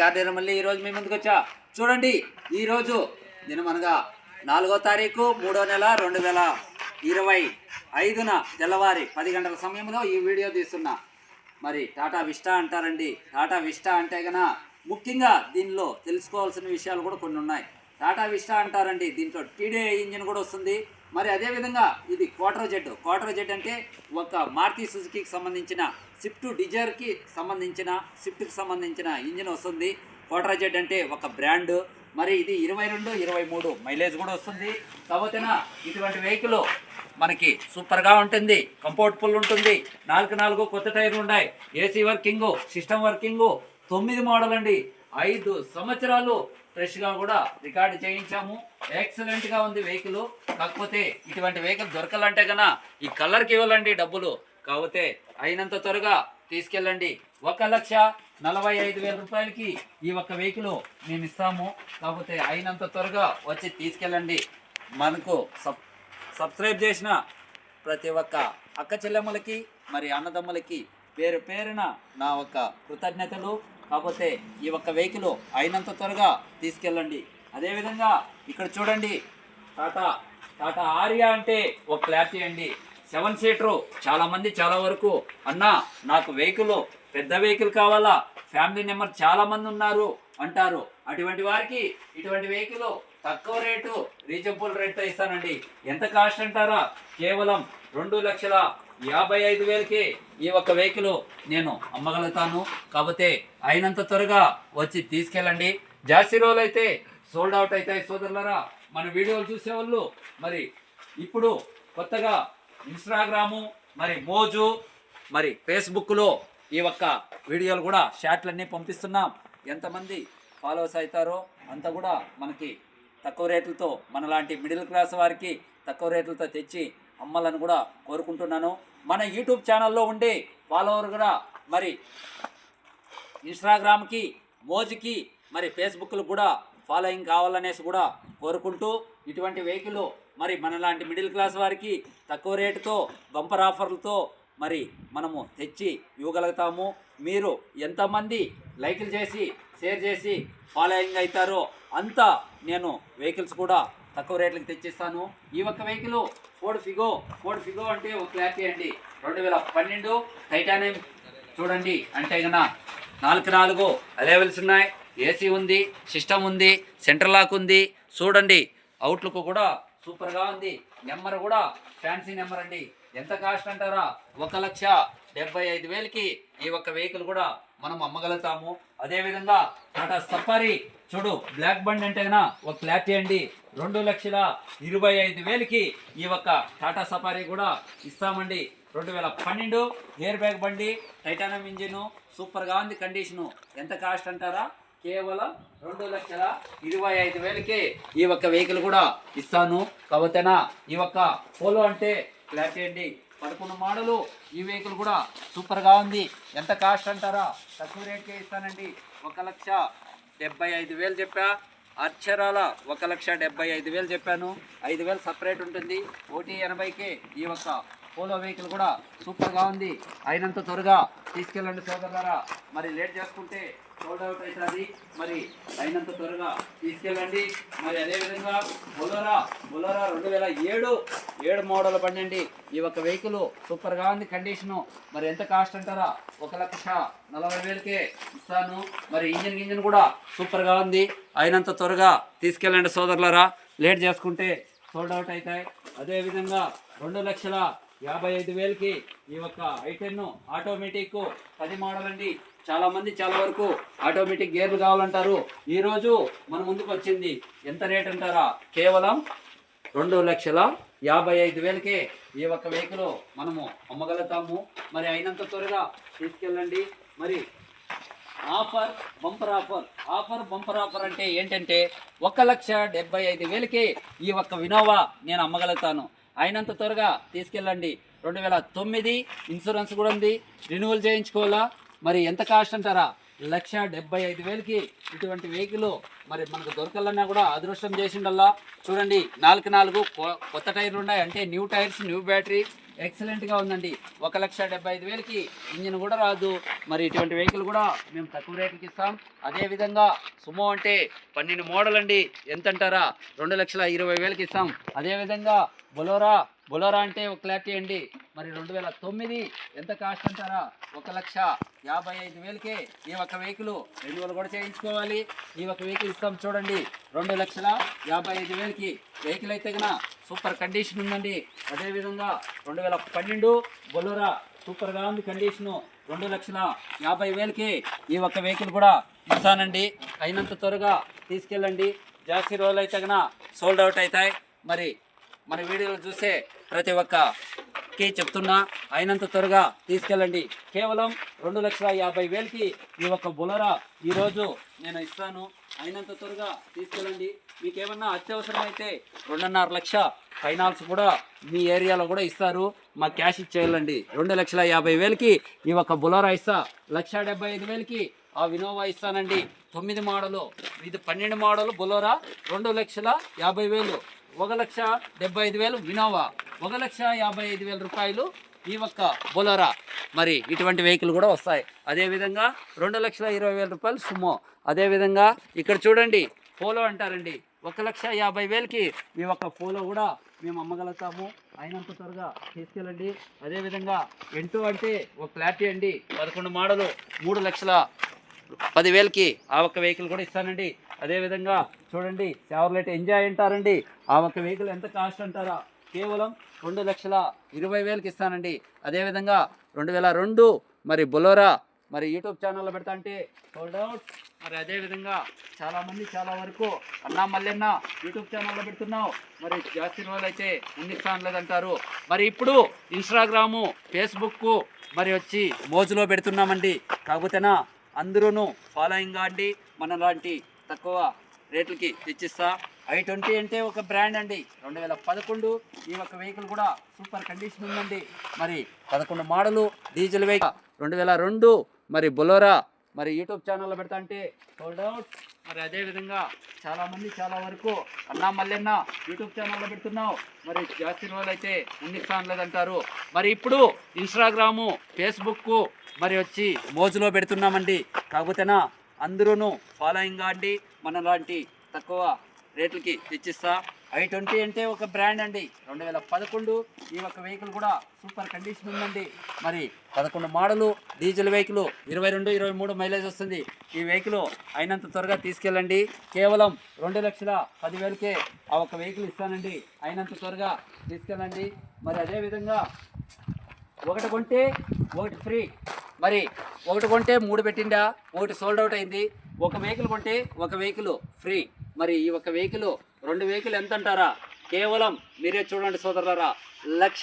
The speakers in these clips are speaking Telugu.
కార్డేరం మళ్ళీ ఈరోజు మీ ముందుకు వచ్చా? చూడండి ఈరోజు దినమనగా నాలుగో తారీఖు మూడో నెల రెండు వేల ఇరవై ఐదున తెల్లవారి పది గంటల సమయంలో ఈ వీడియో తీస్తున్నా. మరి టాటా విస్టా అంటారండి. టాటా విస్టా అంటే గన ముఖ్యంగా దీనిలో తెలుసుకోవాల్సిన విషయాలు కూడా కొన్ని ఉన్నాయి. టాటా విస్టా అంటారండి దీంట్లో టీడీఐ ఇంజిన్ కూడా వస్తుంది. మరి అదేవిధంగా ఇది క్వార్టర్ జెడ్ క్వార్టర్ జెడ్ అంటే ఒక మారుతి సుజుకీకి సంబంధించిన స్విఫ్ట్ డిజైర్కి సంబంధించిన స్విఫ్ట్కి సంబంధించిన ఇంజిన్ వస్తుంది. క్వార్టర్ జెడ్ అంటే ఒక బ్రాండ్. మరి ఇది ఇరవై రెండు ఇరవై మూడు మైలేజ్ కూడా వస్తుంది. కాకపోతేనా ఇటువంటి వెహికల్ మనకి సూపర్గా ఉంటుంది. కంఫర్ట్ఫుల్ ఉంటుంది. నాలుగు నాలుగు కొత్త టైర్లు ఉన్నాయి. ఏసీ వర్కింగ్ సిస్టమ్ వర్కింగ్ తొమ్మిది మోడల్ అండి. ఐదు సంవత్సరాలు ఫ్రెష్గా కూడా రికార్డు చేయించాము. ఎక్సలెంట్గా ఉంది వెహికల్ కాకపోతే ఇటువంటి వెహికల్ దొరకాలంటే కన్నా ఈ కలర్కి ఇవ్వాలండి డబ్బులు. కాకపోతే అయినంత త్వరగా తీసుకెళ్ళండి. ఒక లక్ష నలభై ఐదు వేల రూపాయలకి ఈ ఒక్క వెహికల్ మేము ఇస్తాము. కాకపోతే అయినంత త్వరగా వచ్చి తీసుకెళ్ళండి. మనకు సబ్ సబ్స్క్రైబ్ చేసిన ప్రతి ఒక్క అక్క చెల్లెమ్మలకి మరి అన్నదమ్ములకి పేరు పేరున నా ఒక్క కృతజ్ఞతలు. కాకపోతే ఈ ఒక్క వెహికల్ అయినంత త్వరగా తీసుకెళ్ళండి. అదేవిధంగా ఇక్కడ చూడండి టాటా టాటా ఆర్యా అంటే ఒక క్లారిటీ అండి. సెవెన్ సీటరు చాలామంది చాలా వరకు అన్న నాకు వెహికల్ పెద్ద వెహికల్ కావాలా? ఫ్యామిలీ నెంబర్ చాలామంది ఉన్నారు అంటారు. అటువంటి వారికి ఇటువంటి వెహికల్ తక్కువ రేటు రీజనబుల్ రేట్తో ఇస్తానండి. ఎంత కాస్ట్ అంటారా? కేవలం రెండు లక్షల యాభై ఐదు వేలకి ఈ ఒక్క వెహికల్ నేను అమ్మగలుగుతాను. కాకపోతే అయినంత త్వరగా వచ్చి తీసుకెళ్ళండి. జాస్తి రోజులు అయితే సోల్డ్ అవుట్ అవుతాయి సోదరులరా. మన వీడియోలు చూసేవాళ్ళు మరి ఇప్పుడు కొత్తగా ఇన్స్టాగ్రాము మరి మోజు మరి ఫేస్బుక్లో ఈ ఒక్క వీడియోలు కూడా షార్ట్లన్నీ పంపిస్తున్నాం. ఎంతమంది ఫాలోవర్స్ అవుతారో అంత కూడా మనకి తక్కువ రేట్లతో మనలాంటి మిడిల్ క్లాస్ వారికి తక్కువ రేట్లతో తెచ్చి అమ్మాలని కూడా కోరుకుంటున్నాను. మన యూట్యూబ్ ఛానల్లో ఉండే ఫాలోవర్ కూడా మరి ఇన్స్టాగ్రామ్కి మోజుకి మరి ఫేస్బుక్లు కూడా ఫాలోయింగ్ కావాలనేసి కూడా కోరుకుంటూ ఇటువంటి వెహికల్ మరి మనలాంటి మిడిల్ క్లాస్ వారికి తక్కువ రేటుతో బంపర్ ఆఫర్లతో మరి మనము తెచ్చి ఇవ్వగలుగుతాము. మీరు ఎంతమంది లైకులు చేసి షేర్ చేసి ఫాలోయింగ్ అవుతారో అంత నేను వెహికల్స్ కూడా తక్కువ రేట్లకు తెచ్చిస్తాను. ఈ ఒక్క vehicle Ford Figo Ford Figo అంటే ఒక క్లారిటీ అండి. రెండు వేల పన్నెండు టైటానియం చూడండి. అంటే కన్నా నాలుగు నాలుగు అలెవెల్స్ ఉన్నాయి. ఏసీ ఉంది సిస్టమ్ ఉంది సెంట్రల్ లాక్ ఉంది. చూడండి. అవుట్లుక్ కూడా సూపర్గా ఉంది. నెంబర్ కూడా ఫ్యాన్సీ నెంబర్ అండి. ఎంత కాస్ట్ అంటారా? ఒక లక్ష డెబ్బై ఐదు వేలకి ఈ ఒక్క వెహికల్ కూడా మనం అమ్మగలుగుతాము. అదేవిధంగా టాటా సఫారీ చూడు బ్లాక్ బండ్ అంటే గన ఒక క్లారిటీ అండి. రెండు లక్షల ఇరవై ఐదు వేలకి ఈ ఒక్క టాటా సఫారీ కూడా ఇస్తామండి. రెండు వేల పన్నెండు ఎయిర్ బ్యాగ్ బండి టైటానియం ఇంజిను సూపర్గా ఉంది కండిషను ఎంత కాస్ట్ అంటారా? కేవలం రెండు లక్షల ఇరవై ఐదు వేలకి ఈ ఒక్క వెహికల్ కూడా ఇస్తాను. కాబోతేనా ఈ ఒక్క పోలో అంటే క్లాప్ చేయండి పదకొండు మోడలు ఈ వెహికల్ కూడా సూపర్గా ఉంది. ఎంత కాస్ట్ అంటారా? తక్కువ రేట్కే ఇస్తానండి. ఒక లక్ష డెబ్బై ఐదు వేలు చెప్పా. అక్షరాల ఒక లక్ష డెబ్బై ఐదు వేలు చెప్పాను. ఐదు వేలు సపరేట్ ఉంటుంది. ఓటీ ఎనభైకే ఈ ఒక్క పోలో వెహికల్ కూడా సూపర్గా ఉంది. అయినంత త్వరగా తీసుకెళ్ళండి సోదరులారా. మరి లేట్ చేసుకుంటే సోల్డ్ అవుట్ అవుతుంది మరి అయినంత త్వరగా తీసుకెళ్ళండి. మరి అదేవిధంగా బొలరా బొలరా రెండు వేల ఏడు ఏడు మోడల్ బండి అండి ఈ ఒక్క వెహికల్ సూపర్గా ఉంది కండిషను. మరి ఎంత కాస్ట్ అంటారా? ఒక లక్ష నలభై వేలకే ఇస్తాను. మరి ఇంజిన్ ఇంజిన్ కూడా సూపర్గా ఉంది. అయినంత త్వరగా తీసుకెళ్ళండి సోదరులరా. లేట్ చేసుకుంటే సోల్డ్ అవుట్ అవుతాయి అదేవిధంగా రెండు లక్షల యాభై ఐదు వేలకి ఈ యొక్క ఐటెన్ ఆటోమేటిక్ పది మోడల్ అండి చాలామంది చాలా వరకు ఆటోమేటిక్ గేర్లు కావాలంటారు. ఈరోజు మన ముందుకు వచ్చింది ఎంత రేట్ అంటారా? కేవలం రెండు లక్షల యాభై ఐదు వేలకే ఈ ఒక్క వెహికల్ మనము అమ్మగలుగుతాము. మరి అయినంత త్వరగా తీసుకెళ్ళండి. మరి offer bumper offer. Offer bumper offer అంటే ఏంటంటే ఒక లక్ష డెబ్బై ఐదు వేలకే ఈ ఒక్క వినోవా నేను అమ్మగలుగుతాను. అయినంత త్వరగా తీసుకెళ్ళండి. రెండు వేల తొమ్మిది ఇన్సూరెన్స్ కూడా ఉంది. రెన్యువల్ చేయించుకోవాలా? మరి ఎంత కాస్ట్ అంటారా? లక్ష డెబ్బై ఐదు వేలకి ఇటువంటి వెహికల్ మరి మనకు దొరకాలన్నా కూడా అదృష్టం చేసిండల్లా. చూడండి నాలుగు నాలుగు కొ- కొత్త టైర్లు ఉన్నాయి. అంటే న్యూ టైర్స్ న్యూ బ్యాటరీ ఎక్సలెంట్గా ఉందండి. ఒక లక్ష డెబ్బై ఐదు వేలకి ఇంజిన్ కూడా రాదు. మరి ఇటువంటి వెహికల్ కూడా మేము తక్కువ రేట్లకి ఇస్తాం. అదేవిధంగా సుమో అంటే పన్నెండు మోడల్ అండి. ఎంత అంటారా? రెండు లక్షల ఇరవై వేలకి ఇస్తాం. అదేవిధంగా బొలోరా బొలోరా అంటే ఒక క్లారిటీ అండి మరి రెండు వేల తొమ్మిది ఎంత కాస్ట్ అంటారా? ఒక లక్ష యాభై ఐదు వేలకే ఈ ఒక్క వెహికల్ రెన్యువల్ కూడా చేయించుకోవాలి. ఈ ఒక్క వెహికల్ ఇస్తాం చూడండి. రెండు లక్షల యాభై ఐదు వేలకి వెహికల్ అయితే కన్నా సూపర్ కండిషన్ ఉందండి. అదేవిధంగా రెండు వేల పన్నెండు బొలోరా సూపర్గా ఉంది కండిషను రెండు లక్షల యాభై వేలకి ఈ ఒక్క వెహికల్ కూడా ఇస్తానండి. అయినంత త్వరగా తీసుకెళ్ళండి. జాస్తి రోజులు అయితే కన్నా సోల్డ్ అవుట్ అవుతాయి. మరి మన వీడియోలు చూసే ప్రతి ఒక్క ఒక్కకి చెప్తున్నా అయినంత త్వరగా తీసుకెళ్ళండి. కేవలం రెండు లక్షల యాభై వేలకి ఈ యొక్క బులరా ఈరోజు నేను ఇస్తాను. అయినంత త్వరగా తీసుకెళ్ళండి. మీకు ఏమన్నా అత్యవసరమైతే రెండున్నర లక్ష ఫైనాన్స్ కూడా మీ ఏరియాలో కూడా ఇస్తారు. మాకు క్యాష్ ఇచ్చేయాలండి రెండు లక్షల యాభై వేలకి ఈ ఒక్క బులరా ఇస్తా. లక్ష డెబ్బై ఐదు వేలకి ఆ వినోవా ఇస్తానండి. తొమ్మిది మోడలు ఇది పన్నెండు మోడలు బులోరా రెండు లక్షల యాభై వేలు. ఒక లక్ష డెబ్బై ఐదు వేలు వినోవా. ఒక లక్ష యాభై ఐదు వేల రూపాయలు ఈ ఒక్క బొలోరా. మరి ఇటువంటి వెహికల్ కూడా వస్తాయి. అదేవిధంగా రెండు లక్షల ఇరవై వేల రూపాయలు సుమో. అదేవిధంగా ఇక్కడ చూడండి పోలో అంటారండి. ఒక లక్ష యాభై వేలకి మీ ఒక్క పోలో కూడా మేము అమ్మగలుగుతాము. అయినంత త్వరగా తీసుకెళ్ళండి. అదేవిధంగా ఎంటూ అంటే ఒక క్లారిటీ అండి. పదకొండు మోడలు మూడు లక్షల పదివేలకి ఆ ఒక్క వెహికల్ కూడా ఇస్తానండి. అదేవిధంగా చూడండి సేవర్లైట్ ఎంజాయ్ అంటారండి. ఆ ఒక వెహికల్ ఎంత కాస్ట్ అంటారా? కేవలం రెండు లక్షల ఇరవై వేలకి ఇస్తానండి. అదేవిధంగా రెండు వేల రెండు మరి బొలోరా మరి యూట్యూబ్ ఛానల్లో పెడతా అంటే సోల్డ్ అవుట్ మరి అదేవిధంగా చాలామంది చాలా వరకు అన్నా మల్లెన్న యూట్యూబ్ ఛానల్లో పెడుతున్నావు. మరి జాస్తి రోజులు అయితే ఉండిస్తాను లేదంటారు మరి ఇప్పుడు ఇన్స్టాగ్రాము ఫేస్బుక్ మరి వచ్చి మోజులో పెడుతున్నామండి. కాకపోతేనా అందరూ ఫాలోయింగ్ అండి. మన లాంటి తక్కువ రేట్లకి తెచ్చిస్తా. ఐ ట్వంటీ అంటే ఒక బ్రాండ్ అండి. రెండు వేల పదకొండు ఈ యొక్క వెహికల్ కూడా సూపర్ కండిషన్ ఉందండి. మరి పదకొండు మోడలు డీజిల్ వెహికల్ రెండు వేల రెండు మరి బొలోరా మరి యూట్యూబ్ ఛానల్లో పెడతా అంటే సోల్డ్ అవుట్. మరి అదేవిధంగా చాలామంది చాలా వరకు అన్నా మల్లెన్న యూట్యూబ్ ఛానల్లో పెడుతున్నావు. మరి జాస్తి రోజులు అయితే ఉన్ని లేదంటారు మరి ఇప్పుడు ఇన్స్టాగ్రాము ఫేస్బుక్ మరి వచ్చి మోజులో పెడుతున్నామండి. కాకపోతేనా అందరూ ఫాలోయింగ్ అండి. మన లాంటి తక్కువ రేట్లకి తెచ్చిస్తా. ఐ ట్వంటీ అంటే ఒక బ్రాండ్ అండి. రెండు వేల పదకొండు ఈ యొక్క వెహికల్ కూడా సూపర్ కండిషన్ ఉందండి. మరి పదకొండు మోడలు డీజిల్ వెహికల్ ఇరవై రెండు ఇరవై మూడు మైలేజ్ వస్తుంది. ఈ వెహికల్ అయినంత త్వరగా తీసుకెళ్ళండి. కేవలం రెండు లక్షల పదివేలకే ఆ ఒక వెహికల్ ఇస్తానండి. అయినంత త్వరగా తీసుకెళ్ళండి. మరి అదేవిధంగా ఒకటి కొంటే ఒకటి ఫ్రీ. మరి ఒకటి కొంటే మూడు పెట్టిండా? ఒకటి సోల్డ్ అవుట్ అయింది. ఒక వెహికల్ కొంటే ఒక వెహికల్ ఫ్రీ మరి ఈ ఒక వెహికల్ రెండు వెహికల్ ఎంత అంటారా? కేవలం మీరే చూడండి సోదరులారా లక్ష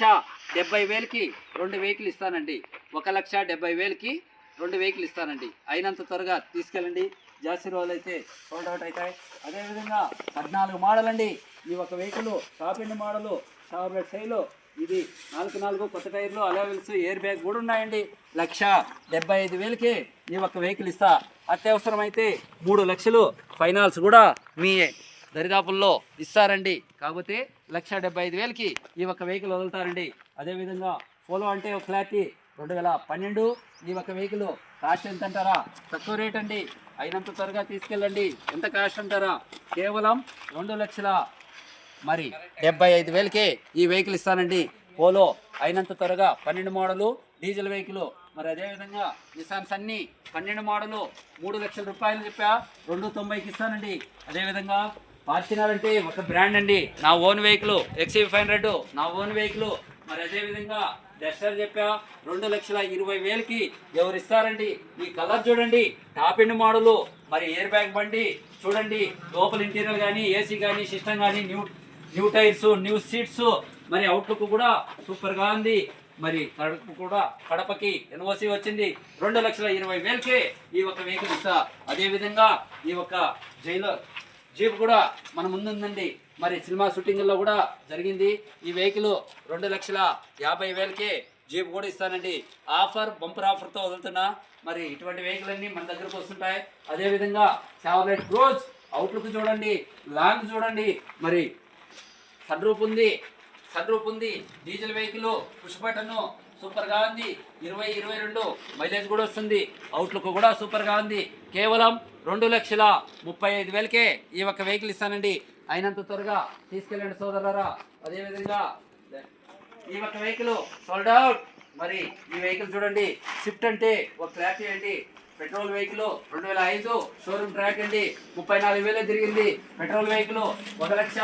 డెబ్బై వేలకి రెండు వెహికల్ ఇస్తానండి. ఒక లక్ష డెబ్బై వేలకి రెండు వెహికల్ ఇస్తానండి. అయినంత త్వరగా తీసుకెళ్ళండి. జాస్తి రోజులు అయితే సోల్డ్ అవుట్ అవుతాయి. అదేవిధంగా పద్నాలుగు మోడల్ అండి. ఈ ఒక వెహికల్ షాపింగ్ మోడలు షార్లెట్ సైలు ఇది నాలుగు నాలుగు కొత్త టైర్లు అలవెల్స్ ఎయిర్ బ్యాగ్ కూడా ఉన్నాయండి. లక్ష డెబ్బై ఐదు వేలకి ఈ ఒక్క వెహికల్ ఇస్తా. అత్యవసరమైతే మూడు లక్షలు ఫైనాన్స్ కూడా మీ దరిదాపుల్లో ఇస్తారండి. కాకపోతే లక్ష డెబ్బై ఐదు వేలకి ఈ ఒక్క వెహికల్ వదులుతారండి. అదేవిధంగా పోలో అంటే ఒక క్లారిటీ రెండు వేల పన్నెండు ఈ ఒక్క వెహికల్ కాస్ట్ ఎంత అంటారా తక్కువ రేట్ అండి అయినంత త్వరగా తీసుకెళ్ళండి. ఎంత కాస్ట్ అంటారా? కేవలం రెండు లక్షల మరి డెబ్బై ఐదు వేలకే ఈ వెహికల్ ఇస్తానండి. పోలో అయినంత త్వరగా పన్నెండు మోడలు డీజిల్ వెహికల్ మరి అదేవిధంగా నిసాన్స్ అన్ని పన్నెండు మోడలు మూడు లక్షల రూపాయలు చెప్పా రెండు తొంభైకి ఇస్తానండి. అదేవిధంగా ఫార్చునర్ అంటే ఒక బ్రాండ్ అండి. నా own vehicle XE five hundred నా ఓన్ వెహికల్. మరి అదేవిధంగా డస్టర్ చెప్పా రెండు లక్షల ఇరవై వేలకి ఎవరు ఇస్తారండి? ఈ కలర్ చూడండి. టాప్ ఎండ్ మోడలు మరి ఎయిర్ బ్యాగ్ బండి చూడండి. లోపల ఇంటీరియర్ కానీ ఏసీ కానీ సిస్టమ్ కానీ new new tyres new seats మరి అవుట్లుక్ కూడా సూపర్గా ఉంది. మరి కడప కూడా కడపకి ఎన్ఓసి వచ్చింది. రెండు లక్షల ఇరవై వేలకే ఈ ఒక వెహికల్ ఇస్తా. అదేవిధంగా ఈ ఒక జైలర్ జీప్ కూడా మన ముందు ఉందండి మరి సినిమా షూటింగ్లో కూడా జరిగింది. ఈ వెహికల్ రెండు లక్షల యాభై వేలకే జీప్ కూడా ఇస్తానండి. ఆఫర్ బంపర్ ఆఫర్తో వదులుతున్నా. మరి ఇటువంటి వెహికల్ అన్ని మన దగ్గరకు వస్తుంటాయి. అదేవిధంగా సెవెన్ క్రోజ్ అవుట్లుక్ చూడండి లాంగ్ చూడండి. మరి సన్ రూప్ ఉంది సన్ రూప్ ఉంది డీజిల్ వెహికల్ పుష్ బటన్ సూపర్గా ఉంది. ఇరవై ఇరవై రెండు మైలేజ్ కూడా వస్తుంది. అవుట్లుక్ కూడా సూపర్గా ఉంది. కేవలం రెండు లక్షల ముప్పై ఐదు వేలకే ఈ ఒక్క వెహికల్ ఇస్తానండి. అయినంత త్వరగా తీసుకెళ్ళండి సోదరులారా. అదేవిధంగా ఈ ఒక్క వెహికల్ సోల్డ్ అవుట్ మరి ఈ వెహికల్ చూడండి. షిఫ్ట్ అంటే ఒక క్లారిటీ అండి పెట్రోల్ వెహికల్ రెండు వేల ఐదు షోరూమ్ ట్రాక్ అండి. ముప్పై నాలుగు వేలు తిరిగింది. పెట్రోల్ వెహికల్ ఒక లక్ష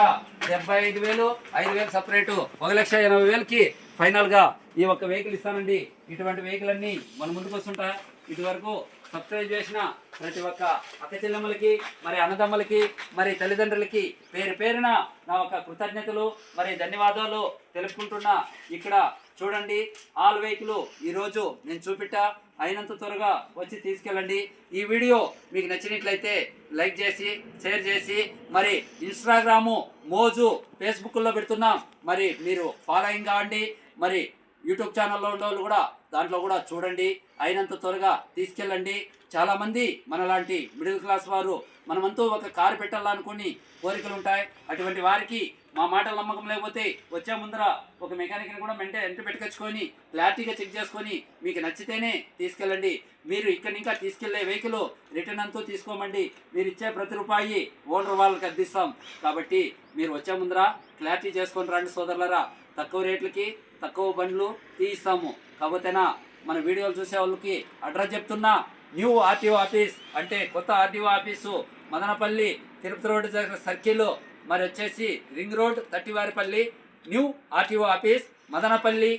డెబ్బై ఐదు వేలు ఐదు వేలు సపరేటు. ఒక లక్ష ఎనభై వేలకి ఫైనల్గా ఈ ఒక్క వెహికల్ ఇస్తానండి. ఇటువంటి వెహికల్ అన్ని మన ముందుకు వస్తుంటా. ఇటువరకు సబ్స్క్రైబ్ చేసిన ప్రతి ఒక్క అక్క చెల్లెమ్మలకి మరి అన్నదమ్మలకి మరి తల్లిదండ్రులకి పేరు పేరున నా యొక్క కృతజ్ఞతలు మరి ధన్యవాదాలు తెలుపుకుంటున్నా. ఇక్కడ చూడండి ఆల్ వెహికల్ ఈరోజు నేను చూపిట్టా. అయినంత త్వరగా వచ్చి తీసుకెళ్ళండి. ఈ వీడియో మీకు నచ్చినట్లయితే లైక్ చేసి షేర్ చేసి మరి ఇన్స్టాగ్రాము మోజు ఫేస్బుక్లో పెడుతున్నాం. మరి మీరు ఫాలోయింగ్ కావండి. మరి యూట్యూబ్ ఛానల్లో ఉన్న వాళ్ళు కూడా దాంట్లో కూడా చూడండి. అయినంత త్వరగా తీసుకెళ్ళండి. చాలామంది మనలాంటి మిడిల్ క్లాస్ వారు మనమంతా ఒక కారు పెట్టాలనుకుని కోరికలు ఉంటాయి అటువంటి వారికి మా మాటల నమ్మకం లేకపోతే వచ్చే ముందర ఒక మెకానిక్ని కూడా మెంటే ఎంట పెట్టుకొచ్చుకొని క్లారిటీగా చెక్ చేసుకొని మీకు నచ్చితేనే తీసుకెళ్ళండి. మీరు ఇక్కడ ఇంకా తీసుకెళ్ళే వెహికల్ రిటర్న్ అంతా తీసుకోమండి. మీరు ఇచ్చే ప్రతి రూపాయి ఓనర్ వాళ్ళకి అందిస్తాం. కాబట్టి మీరు వచ్చే ముందర క్లారిటీ చేసుకొని రండి సోదరులరా. తక్కువ రేట్లకి తక్కువ బండ్లు తీయిస్తాము. కాబోతేనా మన వీడియోలు చూసే వాళ్ళకి అడ్రస్ చెప్తున్నా. న్యూ ఆర్టీఓ ఆఫీస్ అంటే కొత్త RTO office. Madanapalle Tirupati road circle. మరి వచ్చేసి ring road Thattivaripalle new RTO office Madanapalle.